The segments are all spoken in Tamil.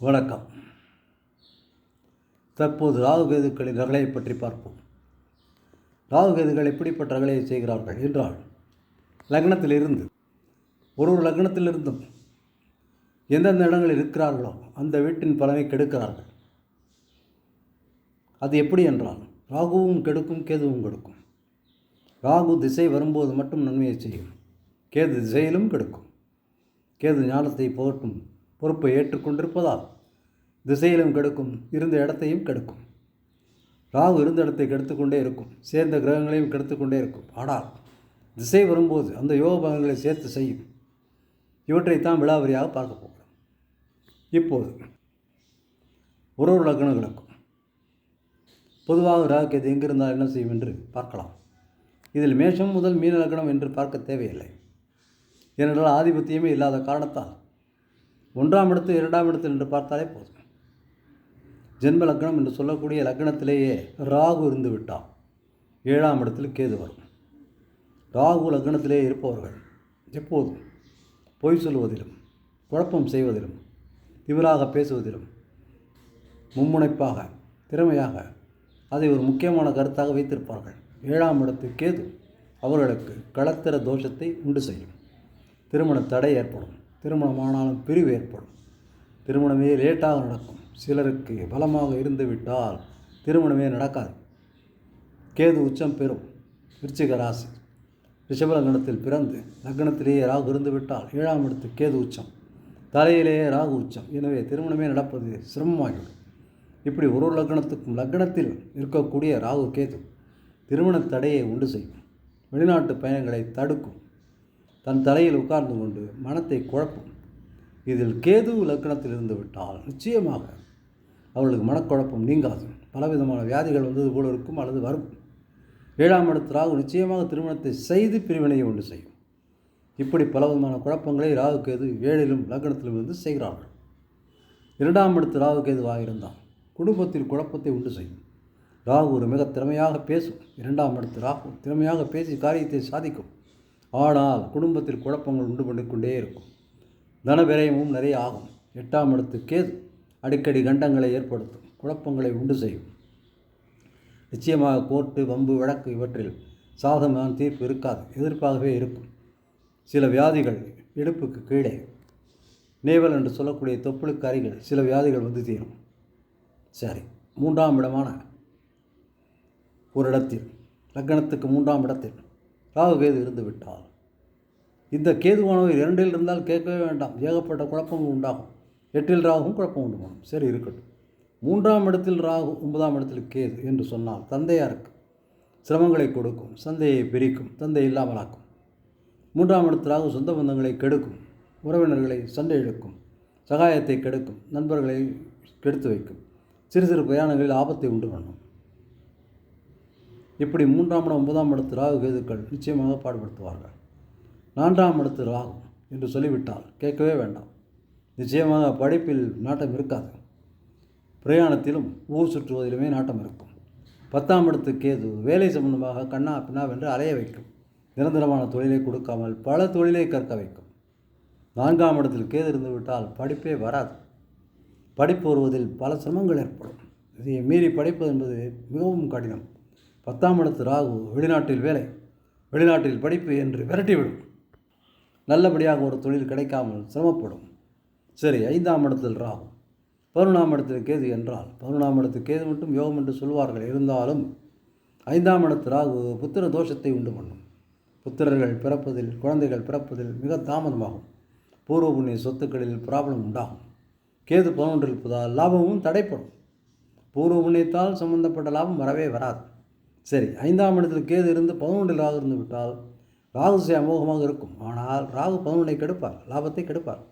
வணக்கம். தற்போது ராகுகேதுக்களின் ரகலையை பற்றி பார்ப்போம். ராகுகேதுகள் எப்படிப்பட்ட ரகலையை செய்கிறார்கள் என்றால் லக்னத்திலிருந்து ஒரு ஒரு லக்னத்திலிருந்தும் எந்தெந்த இடங்களில் இருக்கிறார்களோ அந்த வீட்டின் பலனை கெடுக்கிறார்கள். அது எப்படி என்றால் ராகுவும் கெடுக்கும் கேதுவும் கெடுக்கும். ராகு திசை வரும்போது மட்டும் நன்மையை செய்யும். கேது திசையிலும் கெடுக்கும். கேது ஞானத்தை போகட்டும் பொறுப்பை ஏற்றுக்கொண்டிருப்பதால் திசையிலும் கெடுக்கும் இருந்த இடத்தையும் கெடுக்கும். ராகு இருந்த இடத்தை கெடுத்துக்கொண்டே இருக்கும் சேர்ந்த கிரகங்களையும் கெடுத்துக்கொண்டே இருக்கும். ஆனால் திசை வரும்போது அந்த யோக பகங்களை சேர்த்து செய்யும். இவற்றைத்தான் விழாவரியாக பார்க்க போகிறோம். இப்போது ஒரு ஒரு லக்னங்களுக்கும் பொதுவாக ராகு கேது எங்கிருந்தால் என்ன செய்யும் என்று பார்க்கலாம். இதில் மேஷம் முதல் மீன லக்னம் என்று பார்க்க தேவையில்லை. ஏனென்றால் ஆதிபத்தியமே இல்லாத காரணத்தால் ஒன்றாம் இடத்து இரண்டாம் இடத்தில் என்று பார்த்தாலே போதும். ஜென்ம லக்னம் என்று சொல்லக்கூடிய லக்னத்திலேயே ராகு இருந்து விட்டால் ஏழாம் இடத்தில் கேது வரும். ராகு லக்னத்திலே இருப்பவர்கள் எப்போதும் பொய் சொல்வதிலும் குழப்பம் செய்வதிலும் திமிராக பேசுவதிலும் மும்முனைப்பாக திறமையாக அதை ஒரு முக்கியமான கருத்தாக வைத்திருப்பார்கள். ஏழாம் இடத்து கேது அவர்களுக்கு களத்திர தோஷத்தை உண்டு செய்யும். திருமண தடை ஏற்படும். திருமணமானாலும் பிரிவு ஏற்படும். திருமணமே லேட்டாக நடக்கும். சிலருக்கு பலமாக இருந்துவிட்டால் திருமணமே நடக்காது. கேது உச்சம் பெறும். விருச்சிக ராசி. ரிஷபலக்னத்தில் பிறந்து லக்னத்திலேயே ராகு இருந்துவிட்டால் ஏழாம் இடத்து கேது உச்சம். தலையிலேயே ராகு உச்சம். எனவே திருமணமே நடப்பது சிரமமாகிவிடும். இப்படி ஒரு ஒரு லக்னத்துக்கும் லக்னத்தில் இருக்கக்கூடிய ராகு கேது திருமண தடையை உண்டு செய்யும். வெளிநாட்டு பயணங்களை தடுக்கும். தன் தலையில் உட்கார்ந்து கொண்டு மனத்தை குழப்பும். இதில் கேது லக்கணத்தில் இருந்து விட்டால் நிச்சயமாக அவர்களுக்கு மனக்குழப்பம் நீங்காது. பலவிதமான வியாதிகள் வந்தது போல இருக்கும் அல்லது வரும். ஏழாம் இடத்து ராகு நிச்சயமாக திருமணத்தை செய்து பிரிவினையை உண்டு செய்யும். இப்படி பலவிதமான குழப்பங்களை ராகு கேது ஏழிலும் லக்னத்திலும் இருந்து செய்கிறார்கள். இரண்டாம் இடத்து ராகு கேதுவாக இருந்தால் குடும்பத்தில் குழப்பத்தை உண்டு செய்யும். ராகு ஒரு மிக திறமையாக பேசும். இரண்டாம் இடத்து ராகு திறமையாக பேசி காரியத்தை சாதிக்கும். ஆனால் குடும்பத்தில் குழப்பங்கள் உண்டு பண்ணி கொண்டே இருக்கும். தன விரயமும் நிறைய ஆகும். எட்டாம் இடத்து கேது அடிக்கடி கண்டங்களை ஏற்படுத்தும். குழப்பங்களை உண்டு செய்யும். நிச்சயமாக கோர்ட்டு வம்பு வழக்கு இவற்றில் சாதகமான தீர்ப்பு இருக்காது. எதிர்ப்பாகவே இருக்கும். சில வியாதிகள் இடுப்புக்கு கீழே. நேவல் என்று சொல்லக்கூடிய தொப்புளுக்கு அருகில் சில வியாதிகள் வந்து தீரும் சரி மூன்றாம் இடமான ஒரு இடத்தில் லக்னத்துக்கு மூன்றாம் இடத்தில் ராகு கேது இருந்து விட்டால் இந்த கேதுவானவர் இரண்டில் இருந்தால் கேட்கவே வேண்டாம். ஏகப்பட்ட குழப்பங்கள் உண்டாகும். எட்டில் ராகும் குழப்பம் உண்டு பண்ணும் சரி இருக்கட்டும். மூன்றாம் இடத்தில் ராகு ஒன்பதாம் இடத்தில் கேது என்று சொன்னால் தந்தையாருக்கு சிரமங்களை கொடுக்கும் சந்தையை பிரிக்கும் தந்தை இல்லாமலாக்கும். மூன்றாம் இடத்தில் ராகு சொந்த பந்தங்களை கெடுக்கும் உறவினர்களை சண்டை இழுக்கும் சகாயத்தை கெடுக்கும் நண்பர்களை கெடுத்து வைக்கும். சிறு சிறு பிரயாணங்களில் ஆபத்தை உண்டு பண்ணும். இப்படி மூன்றாம் இடம் ஒன்பதாம் இடத்து ராகு கேதுக்கள் நிச்சயமாக பாடுபடுத்துவார்கள். நான்காம் இடத்து ராகு என்று சொல்லிவிட்டால் கேட்கவே வேண்டாம். நிச்சயமாக படிப்பில் நாட்டம் இருக்காது. பிரயாணத்திலும் ஊர் சுற்றுவதிலுமே நாட்டம் இருக்கும். பத்தாம் இடத்து கேது வேலை சம்பந்தமாக கண்ணா பின்னா வென்று அலைய வைக்கும். நிரந்தரமான தொழிலை கொடுக்காமல் பல தொழிலை கற்க வைக்கும். நான்காம் இடத்தில் கேது இருந்து விட்டால் படிப்பே வராது. படிப்பு வருவதில் பல சிரமங்கள் ஏற்படும். இதை மீறி படிப்பது என்பது மிகவும் கடினம். பத்தாம் இடத்து ராகு வெளிநாட்டில் வேலை வெளிநாட்டில் படிப்பு என்று விரட்டிவிடும். நல்லபடியாக ஒரு தொழில் கிடைக்காமல் சிரமப்படும். சரி ஐந்தாம் இடத்தில் ராகு. பதினொன்றாம் இடத்தில் கேது என்றால் பதினொன்றாம் இடத்து கேது மட்டும் யோகம் என்று சொல்வார்கள். இருந்தாலும் ஐந்தாம் இடத்து ராகு புத்திர தோஷத்தை உண்டு பண்ணும். புத்திரர்கள் பிறப்பதில் குழந்தைகள் பிறப்பதில் மிக தாமதமாகும். பூர்வ புண்ணிய சொத்துக்களில் ப்ராப்ளம் உண்டாகும். கேது பதினொன்று இருப்பதால் லாபமும் தடைப்படும். பூர்வ புண்ணியத்தால் சம்பந்தப்பட்ட லாபம் வரவே வராது. சரி ஐந்தாம் இடத்தில் கேது இருந்து பதினொன்றில் ராகு இருந்து விட்டால் ராகு சே அமோகமாக இருக்கும். ஆனால் ராகு பதினொன்றை கெடுப்பார் லாபத்தை கெடுப்பார்.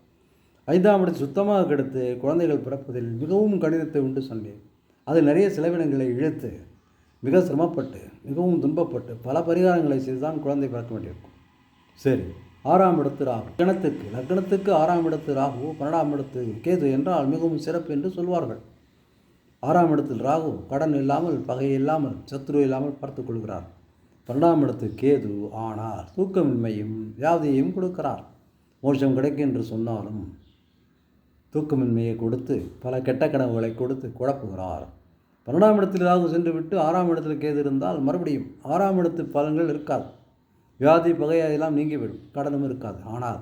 ஐந்தாம் இடத்தை சுத்தமாக கெடுத்து குழந்தைகள் பிறப்பதில் மிகவும் கடினத்தை உண்டு சொன்னேன் அதில் நிறைய செலவினங்களை இழுத்து மிக சிரமப்பட்டு மிகவும் துன்பப்பட்டு பல பரிகாரங்களை செய்துதான் குழந்தை பிறக்க வேண்டியிருக்கும். சரி ஆறாம் இடத்து ராகு. லக்னத்துக்கு லக்னத்துக்கு ஆறாம் இடத்து ராகு பன்னெண்டாம் இடத்து கேது என்றால் மிகவும் சிறப்பு என்று சொல்வார்கள். ஆறாம் இடத்தில் ராகு கடன் இல்லாமல் பகை இல்லாமல் சத்ரு இல்லாமல் பார்த்து கொள்கிறார். பன்னெண்டாம் இடத்து கேது ஆனார். தூக்கமின்மையும் வியாதியையும் கொடுக்கிறார். மோட்சம் கிடைக்கும் என்று சொன்னாலும் தூக்கமின்மையை கொடுத்து பல கெட்ட கனவுகளை கொடுத்து குழப்புகிறார். பன்னெண்டாம் இடத்தில் ராகு சென்று விட்டு ஆறாம் இடத்தில் கேது இருந்தால் மறுபடியும் ஆறாம் இடத்து பலன்கள் இருக்காது. வியாதி பகை அதெல்லாம் நீங்கிவிடும். கடனும் இருக்காது. ஆனால்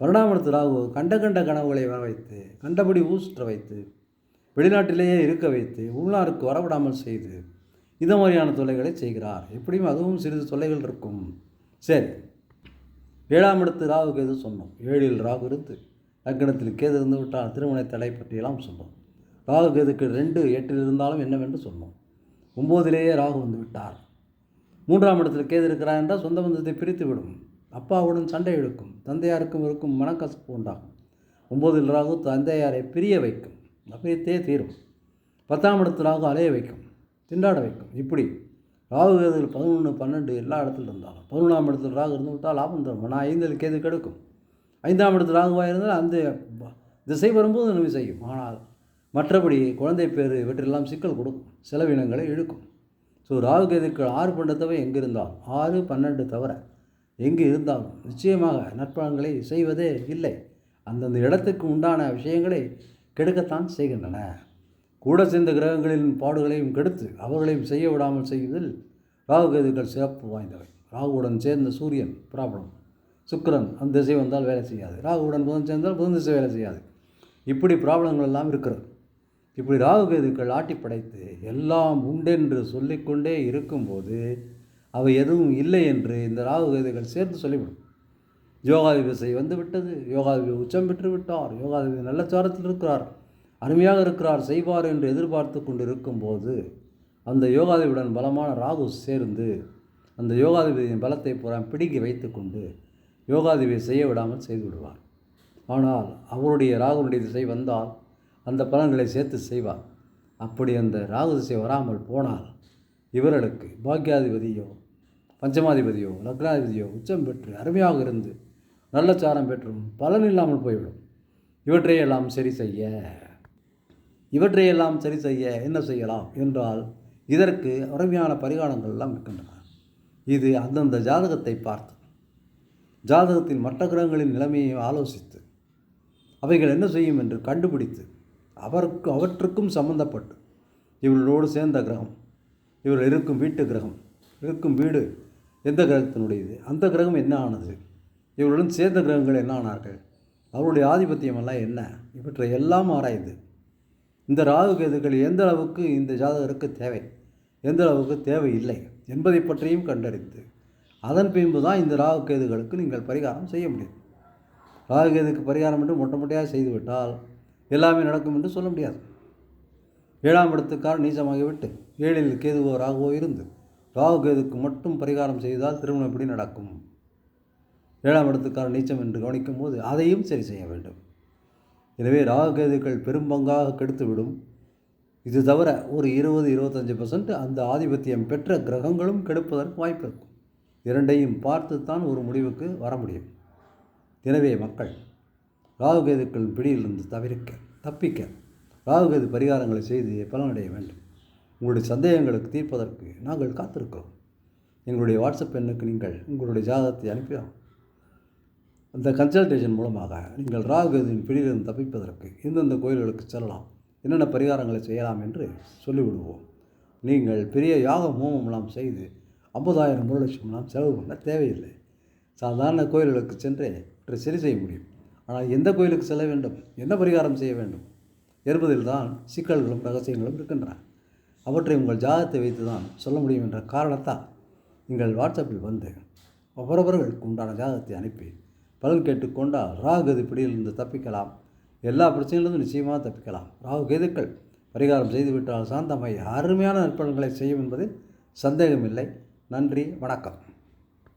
பன்னெண்டாம் இடத்து ராகு கண்ட கண்ட கனவுகளை வர வைத்து கண்டபடி ஊசுற்ற வைத்து வெளிநாட்டிலேயே இருக்க வைத்து உள்நாருக்கு வரவிடாமல் செய்து இந்த மாதிரியான தொல்லைகளை செய்கிறார். எப்படியும் அதுவும் சிறிது தொல்லைகள் இருக்கும். சரி. ஏழாம் இடத்து ராகு கேது சொன்னோம்? ஏழில் ராகு இருந்து லக்கணத்தில் கேது இருந்து விட்டால் திருமண தடை பற்றியெல்லாம் சொன்னோம். ராகு கேதுக்கு ரெண்டு எட்டில் இருந்தாலும் என்னவென்று சொன்னோம். ஒம்போதிலேயே ராகு வந்து விட்டார். மூன்றாம் இடத்தில் கேது இருக்கிறார் என்றால் சொந்த பந்தத்தை பிரித்து விடும் அப்பாவுடன் சண்டை எடுக்கும் தந்தையாருக்கும் இருக்கும் மனக்கசப்பு உண்டாகும். ஒம்போதில் ராகு தந்தையாரை பிரிய வைக்கும். அப்படியே தீரும். பத்தாம் இடத்து ராகு அலைய வைக்கும். திண்டாட வைக்கும். இப்படி ராகு கேதுகள் பதினொன்று பன்னெண்டு எல்லா இடத்துல இருந்தாலும் பதினொன்றாம் இடத்துல ராகு இருந்து விட்டால் லாபம் தரும். ஆனால் ஐந்தில் கேது கெடுக்கும். ஐந்தாம் இடத்துல ராகுவாக இருந்தால் அந்த திசை வரும்போது நன்மை செய்யும். ஆனால் மற்றபடி குழந்தை பேர் இவற்றெல்லாம் சிக்கல் கொடுக்கும். செலவினங்களை இழுக்கும். ஸோ ராகு கேதுக்கள் ஆறு பண்டத்தவை எங்கே இருந்தாலும் ஆறு பன்னெண்டு தவிர எங்கு இருந்தாலும் நிச்சயமாக நற்பலன்களை செய்வதே இல்லை. அந்தந்த இடத்துக்கு உண்டான விஷயங்களை கெடுக்கத்தான் செய்கின்றன. கூட சேர்ந்த கிரகங்களின் பாடுகளையும் கெடுத்து அவர்களையும் செய்ய விடாமல் செய்வதில் ராகு கேதுக்கள் சிறப்பு வாய்ந்தவை. ராகுவுடன் சேர்ந்த சூரியன் ப்ராப்ளம் சுக்கிரன் அந்த திசை வந்தால் வேலை செய்யாது. ராகுவுடன் புதன் சேர்ந்தால் புதன் திசை வேலை செய்யாது. இப்படி ப்ராப்ளங்கள் எல்லாம் இருக்கிறது. இப்படி ராகு கேதுக்கள் ஆட்டி படைத்து எல்லாம் உண்டென்று சொல்லிக்கொண்டே இருக்கும்போது அவை எதுவும் இல்லை என்று இந்த ராகு கேதுகள் சேர்ந்து சொல்லிவிடும். யோகாதிபதி வந்து விட்டது. யோகாதிபதி உச்சம் பெற்று விட்டார். யோகாதிபதி நல்ல சாரத்தில் இருக்கிறார். அருமையாக இருக்கிறார். செய்வார் என்று எதிர்பார்த்து கொண்டு இருக்கும்போது அந்த யோகாதிபதியுடன் பலமான ராகு சேர்ந்து அந்த யோகாதிபதியின் பலத்தை பூரா பிடுங்கி வைத்துக்கொண்டு யோகாதிபதி செய்ய விடாமல் செய்து விடுவார். ஆனால் அவருடைய ராகுனுடைய திசை வந்தால் அந்த பலன்களை சேர்த்து செய்வார். அப்படி அந்த ராகு திசை வராமல் போனால் இவர்களுக்கு பாக்கியாதிபதியோ பஞ்சமாதிபதியோ லக்னாதிபதியோ உச்சம் பெற்று அருமையாக இருந்து நல்ல சாரம் பெற்றும் பலன் இல்லாமல் போய்விடும். இவற்றையெல்லாம் சரி செய்ய இவற்றையெல்லாம் சரி செய்ய என்ன செய்யலாம் என்றால் இதற்கு அருமையான பரிகாரங்கள் எல்லாம் இருக்கின்றன. இது அந்தந்த ஜாதகத்தை பார்த்து ஜாதகத்தின் மற்ற கிரகங்களின் நிலைமையை ஆலோசித்து அவைகள் என்ன செய்யும் என்று கண்டுபிடித்து அவருக்கு அவற்றுக்கும் சம்பந்தப்பட்டு இவர்களோடு சேர்ந்த கிரகம் இவர்கள் இருக்கும் வீட்டு கிரகம் இருக்கும் வீடு எந்த கிரகத்தினுடையது அந்த கிரகம் என்ன ஆனது இவர்களுடன் சேர்ந்த கிரகங்கள் என்ன ஆனார்கள்? அவருடைய ஆதிபத்தியம் எல்லாம் என்ன? இவற்றை எல்லாம் ஆராய்ந்து. இந்த ராகு கேதுகள் எந்த அளவுக்கு இந்த ஜாதகருக்கு தேவை? எந்த அளவுக்கு தேவை இல்லை என்பதை பற்றியும் கண்டறிந்து அதன் பின்பு தான் இந்த ராகு கேதுகளுக்கு நீங்கள் பரிகாரம் செய்ய முடியும். ராகு கேதுக்கு பரிகாரம் என்று மொட்டை மொட்டையாக செய்துவிட்டால் எல்லாமே நடக்கும் என்று சொல்ல முடியாது. ஏழாம் இடத்துக்கார் நீச்சமாகிவிட்டு ஏழில் கேதுவோ ராகுவோ இருந்து ராகு கேதுக்கு மட்டும் பரிகாரம் செய்தால் திருமணம் எப்படி நடக்கும்? ஏழாம் இடத்துக்கான நீச்சம் என்று கவனிக்கும் போது அதையும் சரி செய்ய வேண்டும். எனவே ராககேதுக்கள் பெரும்பங்காக கெடுத்துவிடும். இது தவிர ஒரு இருபது இருபத்தஞ்சி பர்சன்ட் அந்த ஆதிபத்தியம் பெற்ற கிரகங்களும் கெடுப்பதற்கு வாய்ப்பு இருக்கும். இரண்டையும் பார்த்து தான் ஒரு முடிவுக்கு வர முடியும். எனவே மக்கள் ராகுகேதுக்கள் பிடியிலிருந்து தவிர்க்க தப்பிக்க ராகுகேது பரிகாரங்களை செய்து பலனடைய வேண்டும். உங்களுடைய சந்தேகங்களுக்கு தீர்ப்பதற்கு நாங்கள் காத்திருக்கிறோம். எங்களுடைய வாட்ஸ்அப் எண்ணுக்கு நீங்கள் உங்களுடைய ஜாதகத்தை அனுப்பினோம் அந்த கன்சல்டேஷன் மூலமாக நீங்கள் ராகுகதின் பிடியிலிருந்து தப்பிப்பதற்கு எந்தெந்த கோயில்களுக்கு செல்லலாம். என்னென்ன பரிகாரங்களை செய்யலாம் என்று சொல்லிவிடுவோம். நீங்கள் பெரிய யாக ஹோமம்லாம் செய்து ஐம்பதாயிரம் ஒரு லட்சம்லாம் செலவு பண்ண தேவையில்லை. சாதாரண கோயில்களுக்கு சென்றே சரி செய்ய முடியும். ஆனால் எந்த கோயிலுக்கு செல்ல வேண்டும்? என்ன பரிகாரம் செய்ய வேண்டும்? என்பதில் தான் சிக்கல்களும் ரகசியங்களும் இருக்கின்றன. அவற்றை உங்கள் ஜாதகத்தை வைத்து தான் சொல்ல முடியும் என்ற காரணத்தால் நீங்கள் வாட்ஸ்அப்பில் வந்து ஒவ்வொருவர்களுக்கு உண்டான ஜாதகத்தை அனுப்பி பலன் கேட்டுக்கொண்டால் ராகு கதி பிடியிலிருந்து தப்பிக்கலாம். எல்லா பிரச்சனையிலிருந்தும் நிச்சயமாக தப்பிக்கலாம். ராகு கேதுக்கள் பரிகாரம் செய்துவிட்டால் சாந்தமாய் அருமையான நற்பலன்களை செய்யும் என்பதில் சந்தேகமில்லை. நன்றி வணக்கம்.